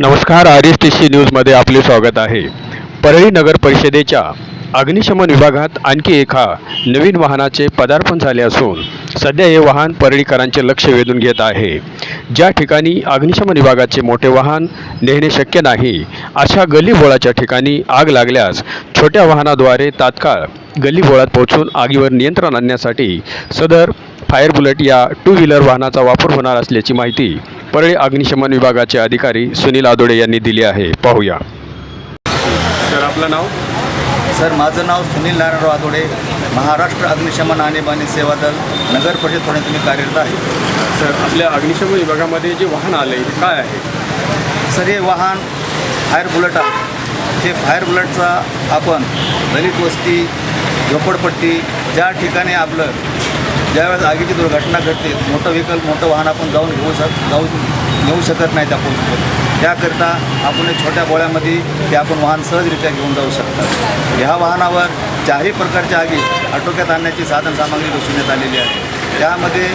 नमस्कार R S T C न्यूजमध्ये आपले स्वागत आहे. परळी नगर परिषदेच्या अग्निशमन विभागात आणखी एका नवीन वाहनाचे पदार्पण झाले असून सध्या हे वाहन परळीकरांचे लक्ष वेधून घेत आहे. ज्या ठिकाणी अग्निशमन विभागाचे मोठे वाहन नेणे शक्य नाही अशा गल्लीबोळाच्या ठिकाणी आग लागल्यास छोट्या वाहनाद्वारे तात्काळ गल्लीबोळात पोहोचून आगीवर नियंत्रण आणण्यासाठी सदर फायर बुलेट या टू व्हीलर वाहनाचा वापर होणार असल्याची माहिती परळी अग्निशमन विभागाचे अधिकारी सुनील आदोडे यांनी दिली आहे. पाहूया. सर आपलं नाव? सर माझं नाव सुनील नारायणराव आदोडे. महाराष्ट्र अग्निशमन आणीबाणी सेवा दल नगर परिषद पुण्यात मी कार्यरत आहे. सर आपल्या अग्निशमन विभागामध्ये जे वाहन आले हे काय आहे? सर हे वाहन फायर बुलेट आहे. हे फायर बुलेटचा आपण दलित वस्ती झोपडपट्टी ज्या ठिकाणी आपलं ज्यावेळेस आगीची दुर्घटना घडते मोठं व्हेकल मोठं वाहन आपण जाऊन घेऊ शक जाऊ घेऊ शकत नाही त्या पोस्टवर त्याकरिता आपण एक छोट्या गोळ्यामध्ये ते आपण वाहन सहजरित्या घेऊन जाऊ शकतात. ह्या वाहनावर चारही प्रकारच्या आगी आटोक्यात आणण्याची साधनसामग्री बसवण्यात आलेली आहे. त्यामध्ये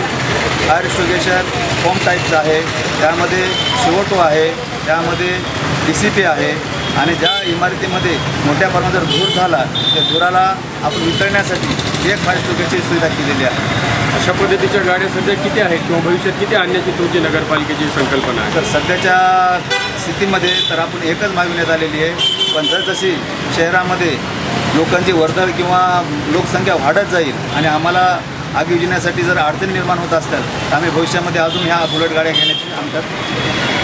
फायर एक्स्टिगेशन फॉर्म टाईपचं आहे त्यामध्ये शिवटो आहे त्यामध्ये डी सी पी आहे आणि ज्या इमारतीमध्ये मोठ्या प्रमाणात जर धूर झाला त्या धुराला आपण वितळण्यासाठी एक फायर एक्स्टिगेशनची सुविधा केलेली आहे. अशा पद्धतीच्या गाड्या सध्या किती आहेत किंवा भविष्यात किती आणण्याची तुमची नगरपालिकेची संकल्पना आहे? तर सध्याच्या स्थितीमध्ये तर आपण एकच मागण्यात आलेली आहे पण जसजशी शहरामध्ये लोकांची वर्दळ किंवा लोकसंख्या वाढत जाईल आणि आम्हाला आग विझण्यासाठी जर अडचणी निर्माण होत असतात तर आम्ही भविष्यामध्ये अजून ह्या बुलेट गाड्या घेण्याची आमच्यात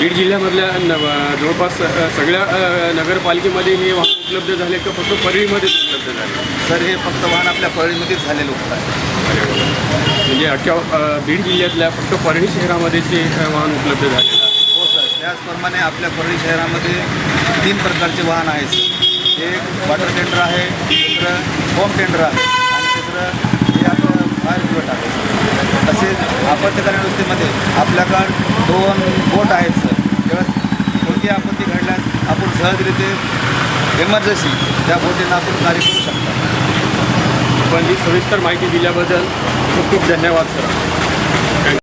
बीड जिल्ह्यामधल्या न- जवळपास सगळ्या नगरपालिकेमध्ये हे वाहन उपलब्ध झाले का? फक्त परळीमध्येच उपलब्ध झाले? सर हे फक्त वाहन आपल्या परळीमध्येच झालेलं होतं. आहे म्हणजे अख्ख्या बीड जिल्ह्यातल्या फक्त परळी शहरामध्ये ते वाहन उपलब्ध झालेलं आहे. हो सर. त्याचप्रमाणे आपल्या परळी शहरामध्ये तीन प्रकारचे वाहन आहेत एक वॉटर टेंडर आहे दुसरं होम टेंडर आहे आणि तिसरं हे आपलं फायर बुलेट आहे तसेच आपत्कालीन व्यवस्थेमध्ये आपल्याकडं दोन बोट आहेत सर. त्यावेळेस कोणती आपत्ती घडल्यास आपण सहजरिते इमर्जन्सी त्या बोटीनं आपण कार्य करू शकतो. पण ही सविस्तर माहिती दिल्याबद्दल खूप खूप धन्यवाद सर.